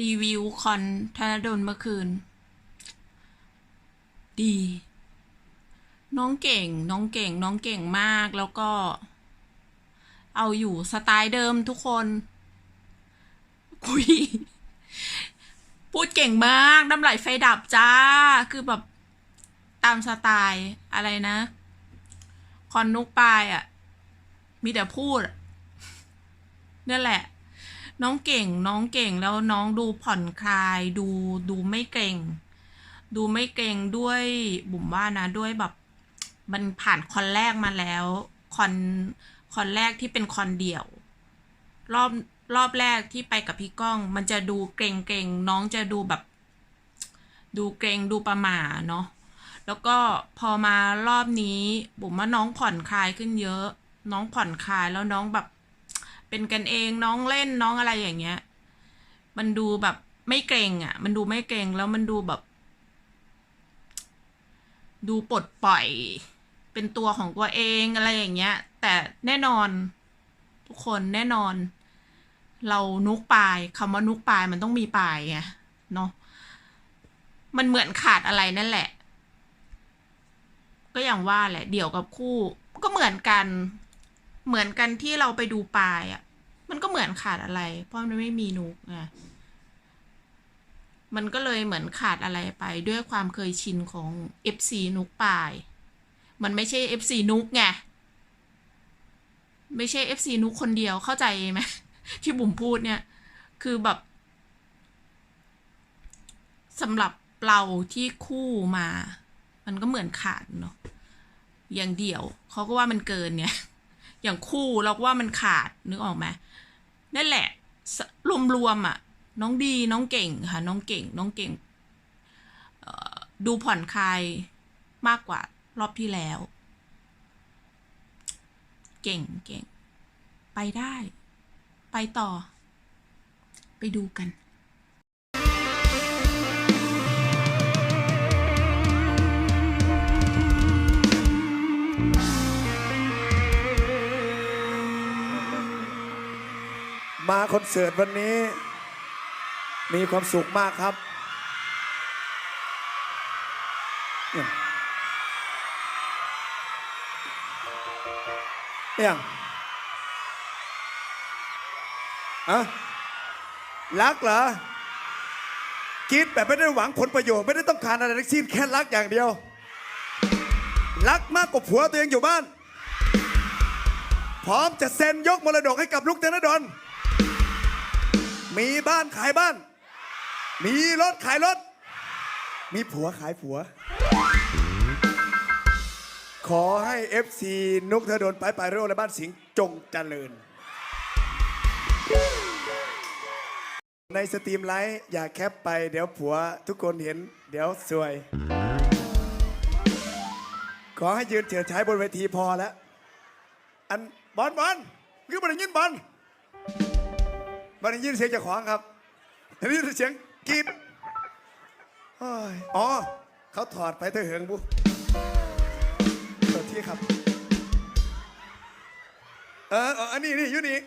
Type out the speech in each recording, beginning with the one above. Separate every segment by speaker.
Speaker 1: รีวิวคอนธนดลเมื่อคืน ดี น้องเก่ง น้องเก่ง น้องเก่งมากแล้วก็ เอาอยู่สไตล์เดิมทุกคน คุย พูดเก่งมากน้ำไหลไฟดับจ้า คือแบบ ตามสไตล์อะไรนะ คอนนุกปลายอะ่ะ มีแต่พูดนั่นแหละ น้องเก่งน้องเก่งแล้วน้องดูผ่อนคลายดูดูไม่เกรงดูไม่เกรงด้วยบุ๋มว่านะด้วยแบบ มันผ่านคอนแรกมาแล้วคอนคอนแรกที่เป็นคอนเดี่ยว รอบรอบแรกที่ไปกับพี่ก้อง มันจะดูเกรงเกรงน้องจะดูแบบ ดูเกรงดูประหม่าเนาะแล้วก็พอมารอบนี้บุ๋มว่าน้องผ่อนคลายขึ้นเยอะ น้องผ่อนคลายแล้วน้องแบบ เป็นกันเองน้องเล่นน้องอะไรอย่างเงี้ย มันดูแบบไม่เกรงอะ มันดูไม่เกรงแล้วมันดูแบบ ดูปลดปล่อย เป็นตัวของตัวเองอะไรอย่างเงี้ย แต่แน่นอน ทุกคนแน่นอน เรานุกปลายคำว่านุกปลายมันต้องมีปลายไงเนาะมันเหมือนขาดอะไรนั่นแหละ ก็อย่างว่าแหละ เดี่ยวกับคู่ ก็เหมือนกัน เหมือนกันที่เราไปดูปลายอะ่ะ มันก็เหมือนขาดอะไร เพราะมันไม่มีนุกไงมันก็เลยเหมือนขาดอะไรไปด้วยความเคยชินของ FC นุกปลาย มันไม่ใช่ FC นุกไง ไม่ใช่ FC นุกคนเดียวเข้าใจไหมที่บุ๋มพูดเนี่ย คือแบบสำหรับเราที่คู่มา มันก็เหมือนขาดเนาะอย่างเดี่ยวเขาก็ว่ามันเกินเนี่ย อย่างคู่เราก็ว่ามันขาดนึกออกไหมนั่นแหละ รวมๆอะ น้องดีน้องเก่งค่ะ น้องเก่ง น้องเก่งดูผ่อนคลายมากกว่ารอบที่แล้ว เก่งเก่ง ไปได้ ไปต่อ ไปดูกัน
Speaker 2: มาคอนเสิร์ตวันนี้ มีความสุขมากครับเนี่ยเนี่ยอะรักเหรอคิดแบบไม่ได้หวังผลประโยชน์ไม่ได้ต้องการอะไรทั้งสิ้นแค่รักอย่างเดียว รักมากกว่าผัวตัวเองอยู่บ้าน พร้อมจะเซ็นยกมรดกให้กับลูกเตนดอน มีบ้านขายบ้าน มีรถขายรถ มีผัวขายผัว ขอให้ FC นุกเธอโดนไปไปเร็วและบ้านสิงห์จงเจริญ ในสตรีมไลท์อย่าแคปไปเดี๋ยวผัวทุกคนเห็น เดี๋ยวสวย ขอให้ยืนเฉิดฉายบนเวทีพอแล้ว อันบอลบอลคือบอลยินบอล บได้ยินเสียงจากของครับได้ยินเสียงกรีดอ้ยอ๋อ เขาถอดไปเธอเหิงบุตัวที่ครับ เออเอออันนี้นี่อยู่นี่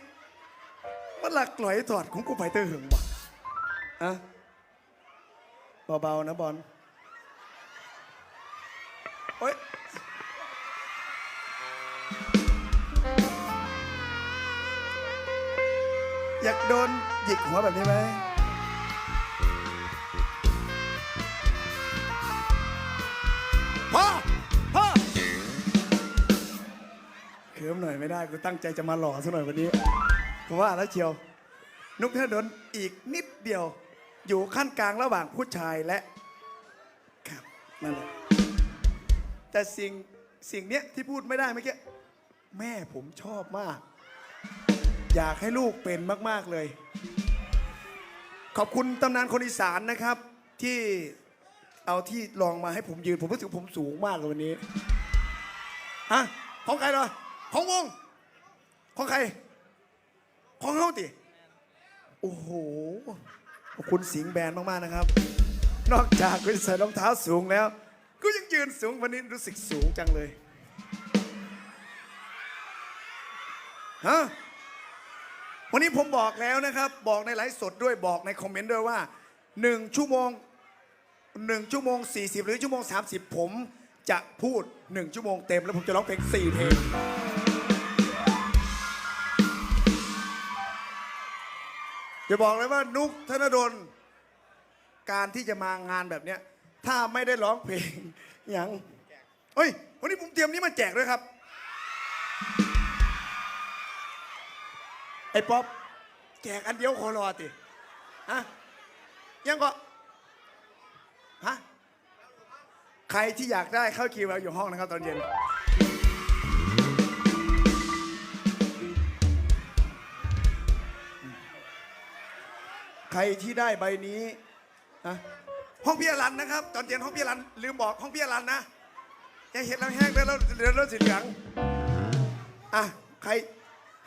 Speaker 2: มันหลักลอยถอดของกูไปเธอเหิงวะอะเบาๆนะบอลโอ้ย อยากโดนหยิกหัวแบบนี้ไหมพ่อพ่อเคิมหน่อยไม่ได้กูตั้งใจจะมาหล่อซะหน่อยวันนี้เพราะว่าแล้วเชียว นุกเทอโดนอีกนิดเดียว อยู่ขั้นกลางระหว่างผู้ชายและ ครับนั่นแหละแต่สิ่งสิ่งเนี้ยที่พูดไม่ได้เมื่อกี้แม่ผมชอบมาก อยากให้ลูกเป็นมาก ๆ เลย ขอบคุณตำนานคนอีสานนะครับ ที่เอาที่ลองมาให้ผมยืน ผมรู้สึกผมสูงมากเลยวันนี้ฮะของใครเหรอของวง ของใคร ของเฮาติโอ้โห ขอบคุณสิงห์แบรนด์มาก ๆ นะครับ นอกจากคุณใส่รองเท้าสูงแล้ว ก็ยังยืนสูงวันนี้รู้สึกสูงจังเลยฮะ วันนี้ผมบอกแล้วนะครับ บอกในไลฟ์สดด้วยบอกในคอมเมนต์ด้วยว่า 1 ชั่วโมง 1 ชั่วโมง 40 หรือชั่วโมง 30 ผมจะพูด 1 ชั่วโมงเต็ม แล้วผมจะร้องเพลง4เพลงจะบอกเลยว่านุกธนดลการที่จะมางานแบบเนี้ยถ้าไม่ได้ร้องเพลงอย่างเฮ้ยวันนี้ผมเตรียมนี้มาแจกด้วยครับ ไอ้ป๊อปแจกอันเดียวขอรอติฮะยังก็ฮะใครที่อยากได้เข้าคิวเราอยู่ห้องนะครับตอนเย็น ใครที่ได้ใบนี้นะห้องพี่อรันนะครับ ตอนเย็นห้องพี่อรันลืมบอกห้องพี่อรันนะอย่าเห็นแล้วแห้งแล้วเดี๋ยวเราสีเหลืองอะใคร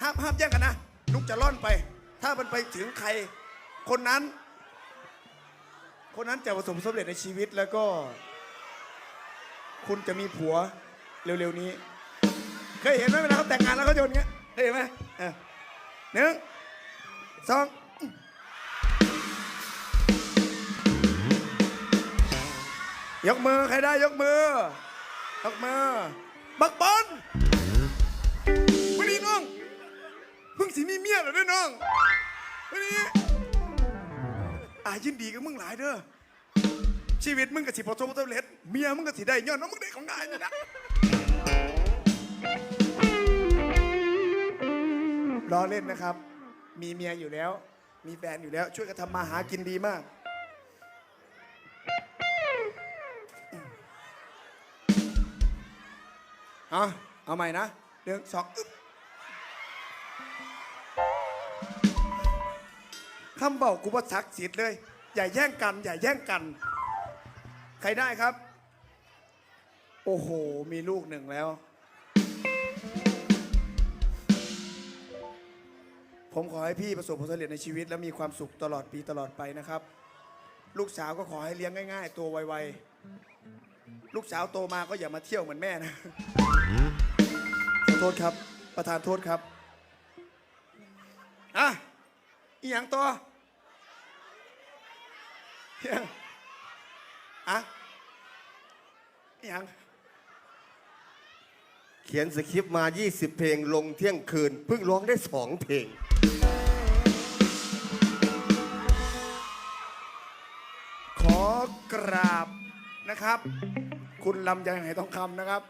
Speaker 2: ห้ามห้ามแย่งกันนะ นุกจะล่อนไป ถ้ามันไปถึงใคร คนนั้น คนนั้นจะประสบความสำเร็จในชีวิตแล้วก็ คุณจะมีผัวเร็วๆนี้ เคยเห็นไหมเวลาเขาแต่งงานแล้วเขาโยนอย่างเงี้ยเคยเห็นไหมเออหนึ่งสองยกมือ ใครได้ยกมือ ยกมือ บักบอล น้องวันนี้อายินดีกับมึงหลายเด้อ ชีวิตมึงกับสิพอสมสำเร็จเมียมึงกับสิได้ย้อนน้องมึงได้ของงานนี่นะรอเล่นนะครับ มีเมียอยู่แล้ว มีแฟนอยู่แล้ว ช่วยกันทำมาหากินดีมาก เอาเอาใหม่นะหนึ่งสองอึ๊บ คำบอกกูว่าศักดิ์สิทธิ์เลย อย่าแย่งกัน อย่าแย่งกัน ใครได้ครับ โอ้โห มีลูกหนึ่งแล้ว ผมขอให้พี่ประสบผลสำเร็จในชีวิต และมีความสุขตลอดปีตลอดไปนะครับ ลูกสาวก็ขอให้เลี้ยงง่าย ๆ ตัวไวๆ ลูกสาวโตมาก็อย่ามาเที่ยวเหมือนแม่นะ ขอโทษครับ ประธานโทษครับ อะอีหยังต่อ อะอยัง
Speaker 3: เขียนสคริปต์มา 20 เพลงลงเที่ยงคืน เพิ่งร้องได้ 2 เพลง
Speaker 2: ขอกราบนะครับ คุณลำไยไหทองคำนะครับ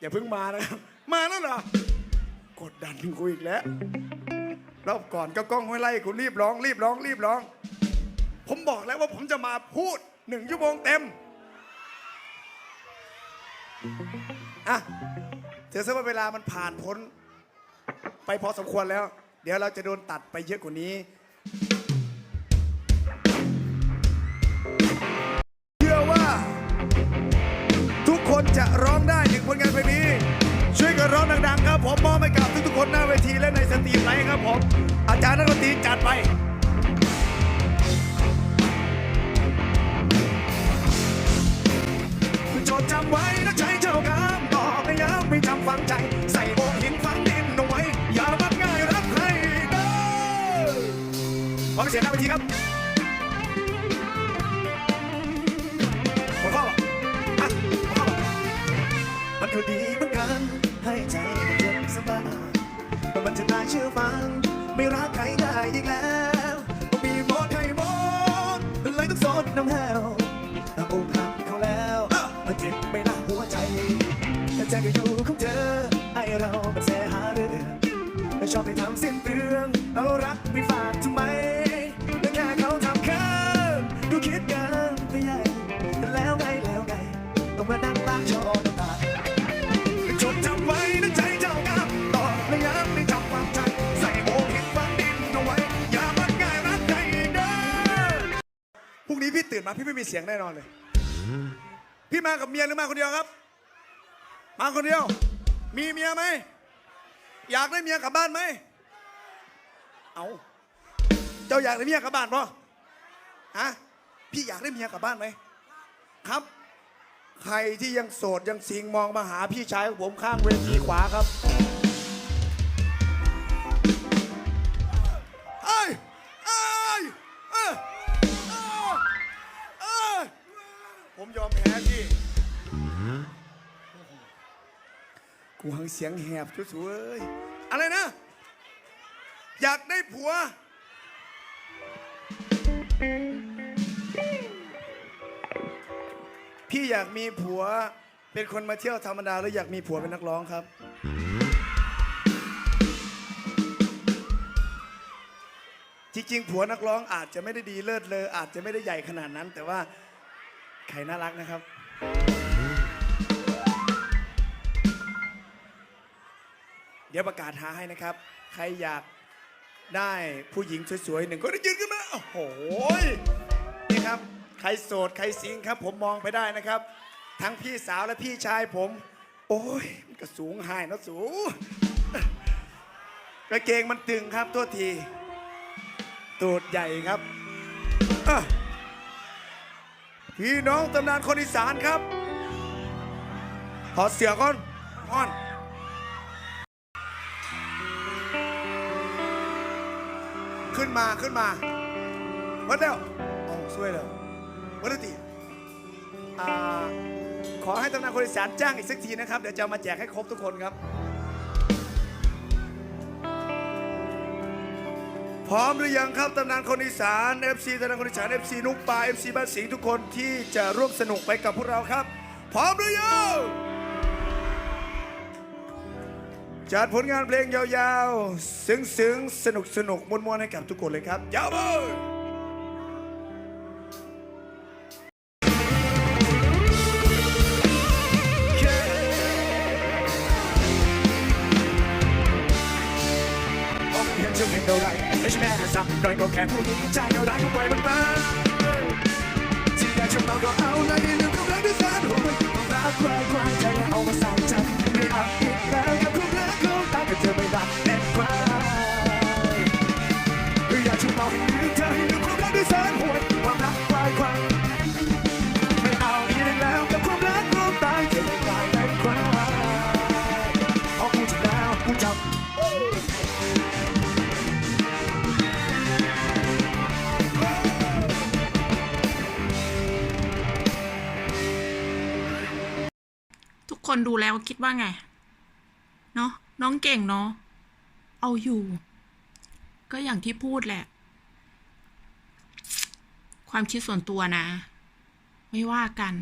Speaker 2: อย่าเพิ่งมานะครับ มาแล้วเหรอ กดดันกูอีกแล้ว รอบก่อนก็กล้องห้วยไล่กูรีบร้อง รีบร้อง รีบร้อง ผมบอกแล้วว่าผมจะมาพูดหนึ่งชั่วโมงเต็ม อะเถือซะว่าเวลามันผ่านพ้น ไปพอสมควรแล้ว เดี๋ยวเราจะโดนตัดไปเยอะกว่านี้เชื่อว่า ทุกคนจะร้องได้ถึงผลงานเพลงนี้ ช่วยกันร้องดังๆครับ ผมมอบให้กับทุกๆคนหน้าเวทีและใน จดจำ เสียงแน่นอนเลย พี่มากับเมียหรือมาคนเดียวครับ มาคนเดียว มีเมียไหม อยากได้เมียกลับบ้านไหม เอาเจ้าอยากได้เมียกลับบ้านปะฮะ พี่อยากได้เมียกลับบ้านไหม ครับ ใครที่ยังโสดยังสิงมองมาหาพี่ชายของผมข้างเวทีขวาครับ ผมยอมแพ้พี่ กูหังเสียงแหบจุ๊สวย อะไรนะ อยากได้ผัว พี่อยากมีผัว เป็นคนมาเที่ยวธรรมดาแล้วอยากมีผัวเป็นนักร้องครับ จริงๆ ผัวนักร้องอาจจะไม่ได้ดีเลิศเลย อาจจะไม่ได้ใหญ่ขนาดนั้น แต่ว่า ใครน่ารักนะครับ เดี๋ยวประกาศหาให้นะครับ ใครอยากได้ผู้หญิงสวยๆหนึ่งคนยืนขึ้นมา โอ้โห นี่ครับ ใครโสด ใครสิงครับ ผมมองไปได้นะครับ ทั้งพี่สาวและพี่ชายผม โอ้ย มันก็สูงหายนะสูงกางเกงมันตึงครับตัวที ตูดใหญ่ครับอะ พี่น้องตำนานคนอีสานครับถอดเสียก่อนอ่อนขึ้นมาขึ้นมาวัดเดียวเอาช่วยเลยวัดตีอ่าขอให้ตำนานคนอีสานจ้างอีกสักทีนะครับ เดี๋ยวจะเอามาแจกให้ครบทุกคนครับ พร้อมหรือยังครับตำนานคนอีสาน FC ตำนานคนอีสาน FC นุกปลา FC บ้านสิงห์ทุกคนที่จะร่วมสนุกไปกับพวกเราครับ พร้อมหรือยังจัดผลงานเพลงยาวๆ ซึ้งๆ สนุกๆมวนๆให้กับทุกคนเลยครับยาวไป
Speaker 1: คนดูแล้วคิดว่าไง เนาะน้องเก่งเนาะเอาอยู่ ก็อย่างที่พูดแหละ ความคิดส่วนตัวนะ ไม่ว่ากัน